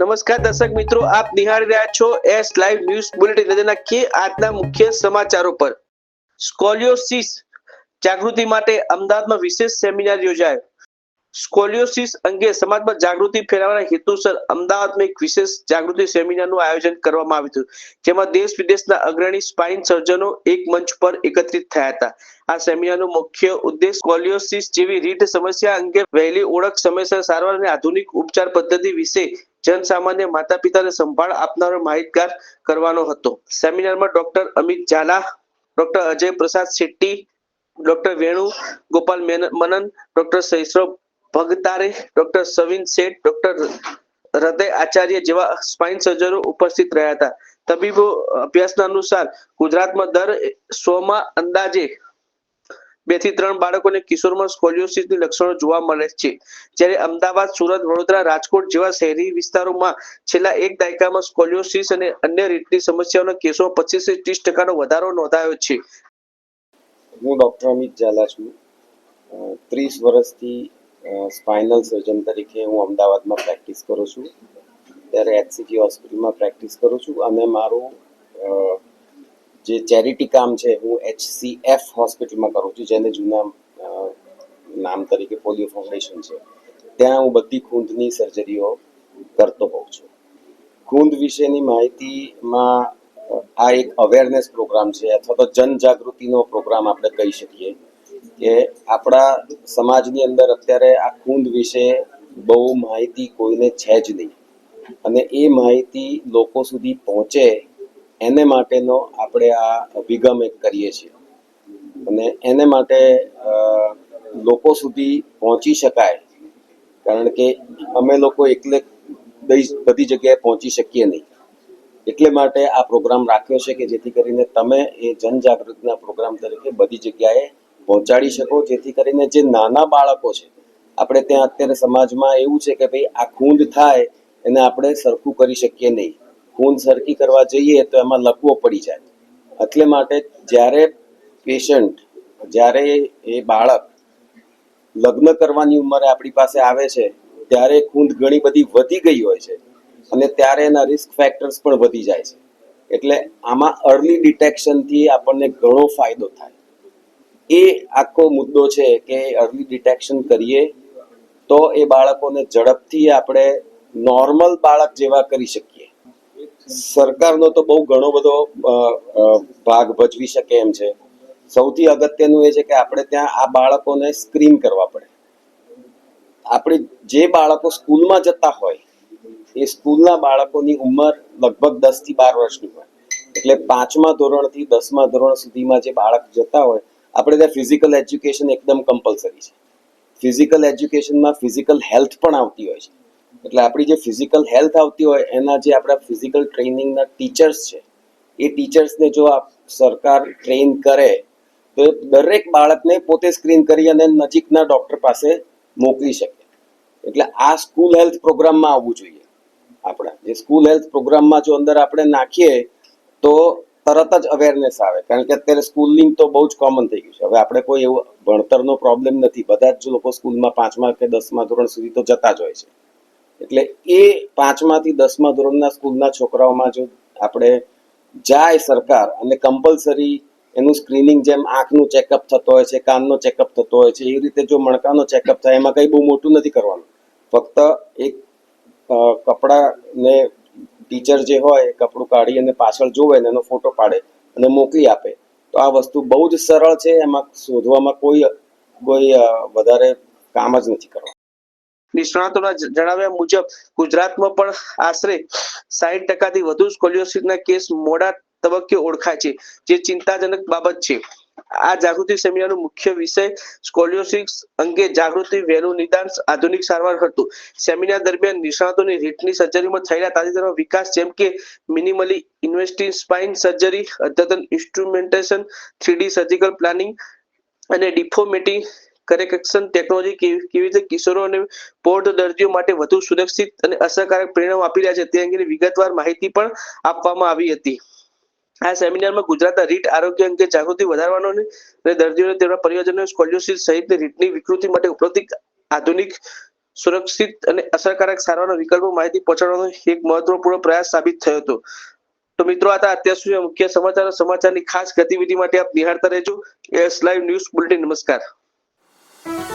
નમસ્કાર દર્શક મિત્રો, આપ નિહાળી રહ્યા છો એસ લાઈવ ન્યૂઝ બુલેટિન નજર નાખીએ આજના મુખ્ય સમાચારો પર. સ્કોલિયોસિસ જાગૃતિ માટે અમદાવાદમાં વિશેષ સેમિનાર યોજાયો. સ્કોલિયોસિસ અંગે સમાજમાં જાગૃતિ ફેલાવવાના હેતુસર અમદાવાદમાં એક વિશેષ જાગૃતિ સેમિનારનું આયોજન કરવામાં આવ્યું હતું, જેમાં દેશ વિદેશના અગ્રણી સ્પાઇન સર્જનો એક મંચ પર એકત્રિત થયા હતા. આ સેમિનારનો મુખ્ય ઉદ્દેશ સ્કોલિયોસિસ જેવી રીઢ સમસ્યા અંગે વહેલી ઓળખ સમયસર સારવાર અને આધુનિક ઉપચાર પદ્ધતિ વિશે જનસામાન્ય માતા પિતાને સંભાળ આપનારો માહિતગાર કરવાનો હતો. સેમિનારમાં doctor Amit Zala, doctor Ajay Prasad Shetty, doctor Venu Gopal main- Manan, doctor Saisav Bhagtare, doctor Savin Sheth, doctor Hriday Acharya જેવા સ્પાઇન સર્જનો ઉપસ્થિત રહ્યા હતા. તબીબો અભ્યાસના અનુસાર ગુજરાતમાં દર સોમાં અંદાજે બેથી ત્રણ બાળકોને કિશોરમાં સ્કોલિયોસિસની લક્ષણો જોવા મળે છે. જ્યારે અમદાવાદ, સુરત, વડોદરા, રાજકોટ જેવા શહેરી વિસ્તારોમાં છેલ્લા એક દાયકામાં સ્કોલિયોસિસ અને અન્ય રીતની સમસ્યાઓના કેસો પચીસથી ત્રીસ ટકાનો વધારો નોંધાયો છે. હું ડૉક્ટર અમિત ઝાલા છું. ત્રીસ વર્ષથી સ્પાઇનલ સર્જન તરીકે હું અમદાવાદમાં પ્રેક્ટિસ કરું છું. ત્યારે એચસીજી હોસ્પિટલમાં પ્રેક્ટિસ કરું છું અને મારું જે ચેરિટી કામ છે, હું એચસીએફ હોસ્પિટલમાં કરું છું, જેને જૂના નામ તરીકે પોલિયો ફાઉન્ડેશન છે. ત્યાં હું બધી ખૂંદની સર્જરીઓ કરતો હોઉં છું. ખૂંદ વિશેની માહિતીમાં, આ એક અવેરનેસ પ્રોગ્રામ છે, અથવા તો જનજાગૃતિનો પ્રોગ્રામ આપણે કહી શકીએ કે આપણા સમાજની અંદર અત્યારે આ ખૂંદ વિશે બહુ માહિતી કોઈને છે જ નહીં. અને એ માહિતી લોકો સુધી પહોંચે એને માટેનો આપણે આ અભિગમ એક કરીએ છીએ. અને એને માટે લોકો સુધી પહોંચી શકાય. કારણ કે અમે લોકો એકલે દઈ- બધી જગ્યાએ પહોંચી શકીએ નહીં. એટલે માટે આ પ્રોગ્રામ રાખ્યો છે કે જેથી કરીને તમે એ જનજાગૃતિના પ્રોગ્રામ તરીકે બધી જગ્યાએ પહોંચાડી શકો, જેથી કરીને જે નાના બાળકો છે, આપણે ત્યાં અત્યારે સમાજમાં એવું છે કે ભાઈ આ ખૂંદ થાય, એને આપણે સરખું કરી શકીએ નહીં. ખૂંદ સરખી કરવા જઈએ તો એમાં લકવો પડી જાય. એટલે માટે જ્યારે પેશન્ટ જ્યારે એ બાળક લગ્ન કરવાની ઉંમરે આપણી પાસે આવે છે, ત્યારે ખૂંદ ઘણી બધી વધી ગઈ હોય છે અને ત્યારે એના રિસ્ક ફેક્ટર્સ પણ વધી જાય છે. એટલે આમાં અર્લી ડિટેક્શનથી આપણને ઘણો ફાયદો થાય. એ આખો મુદ્દો છે કે અર્લી ડિટેક્શન કરીએ તો એ બાળકોને ઝડપથી આપણે નોર્મલ બાળક જેવા કરી શકીએ. સરકારનો તો બહુ ઘણો બધો ભાગ ભજવી શકે એમ છે. સૌથી અગત્યનું એ છે કે આપણે ત્યાં આ બાળકોને સ્ક્રીન કરવા પડે. આપણે જે બાળકો સ્કૂલમાં જતા હોય, એ સ્કૂલના બાળકોની ઉંમર લગભગ દસથી બાર વર્ષની હોય. એટલે પાંચમા ધોરણથી દસમા ધોરણ સુધીમાં જે બાળક જતા હોય, આપણે ત્યાં ફિઝિકલ એજ્યુકેશન એકદમ કમ્પલસરી છે. ફિઝિકલ એજ્યુકેશનમાં ફિઝિકલ હેલ્થ પણ આવતી હોય છે. એટલે આપણી જે ફિઝિકલ હેલ્થ આવતી હોય, એના જે આપણા ફિઝિકલ ટ્રેનિંગના ટીચર્સ છે, એ ટીચર્સને જો આપ સરકાર ટ્રેન કરે, તો દરેક બાળકને પોતે સ્ક્રીન કરી અને નજીકના ડૉક્ટર પાસે મોકલી શકે. એટલે આ સ્કૂલ હેલ્થ પ્રોગ્રામમાં આવવું જોઈએ. આપણા જે સ્કૂલ હેલ્થ પ્રોગ્રામમાં જો અંદર આપણે નાખીએ, તો તરત જ અવેરનેસ આવે. કારણ કે અત્યારે સ્કૂલિંગ તો બહુ જ કોમન થઈ ગયું છે. હવે આપણે કોઈ એવું ભણતરનો પ્રોબ્લેમ નથી. બધા જ લોકો સ્કૂલમાં પાંચમા કે દસમા ધોરણ સુધી તો જતા જ હોય છે. એટલે એ પાંચમાથી દસમા ધોરણના સ્કૂલના છોકરાઓમાં જો આપણે જાય સરકાર અને કમ્પલસરી એનું સ્ક્રીનિંગ જેમ આંખનું ચેકઅપ થતો હોય છે, કાનનો ચેકઅપ થતો હોય છે, એ રીતે જો મણકાનો ચેકઅપ થાય, એમાં કંઈ બહુ મોટું નથી કરવાનું. ફક્ત એક કપડા કપડાને ટીચર જે હોય એ કપડું કાઢી અને પાછળ જોવે ને એનો ફોટો પાડે અને મોકલી આપે. તો આ વસ્તુ બહુ જ સરળ છે, એમાં શોધવામાં કોઈ કોઈ વધારે કામ જ નથી કરવાનું. નિષ્ણાતોના જણાવ્યા મુજબ ગુજરાતમાં પણ આશરે સાહીઠ ટકાથી વધુ સ્કોલિયોસિસના કેસ મોડા તબક્કે ઓળખાય છે, જે ચિંતાજનક બાબત છે. આ જાગૃતિ સેમિનારનો મુખ્ય વિષય સ્કોલિયોસિસ અંગે જાગૃતિ, વહેલું નિદાન, આધુનિક સારવાર હતું. સેમિનાર દરમિયાન નિષ્ણાતોની રીટની સર્જરીમાં થયેલા તાજેતરનો વિકાસ, જેમ કે મિનિમલી ઇન્વેસ્ટિવ સ્પાઇન સર્જરી, અદ્યતન instrumentation, three D surgical planning અને ડિફોમેટી કરેક્શન ટેકનોલોજી કેવી રીતે કિશોરો અને પોર્ટ દર્દીઓ માટે વધુ સુરક્ષિત અને અસરકારક પરિણામ આપી રહ્યા છે તે અંગેની વિગતવાર માહિતી પણ આપવામાં આવી હતી. આ સેમિનારમાં ગુજરાતના રીટ આરોગ્ય અંગે જાગૃતિ વધારવાનો અને દર્દીઓને તેમના પરિવારજનોને સ્કોલિયોસિસ સહિત રીટની વિકૃતિ માટે ઉપલબ્ધ આધુનિક, સુરક્ષિત અને અસરકારક સારવારના વિકલ્પો માહિતી પહોંચાડવાનો એક મહત્વપૂર્ણ પ્રયાસ સાબિત થયો હતો. તો મિત્રો, આ અત્યાર સુધી મુખ્ય સમાચાર, સમાચારની ખાસ ગતિવિધિ માટે આપ નિહાળતા રહેજો. એસ લાઈવ ન્યૂઝ બુલેટિન, નમસ્કાર. Thank you.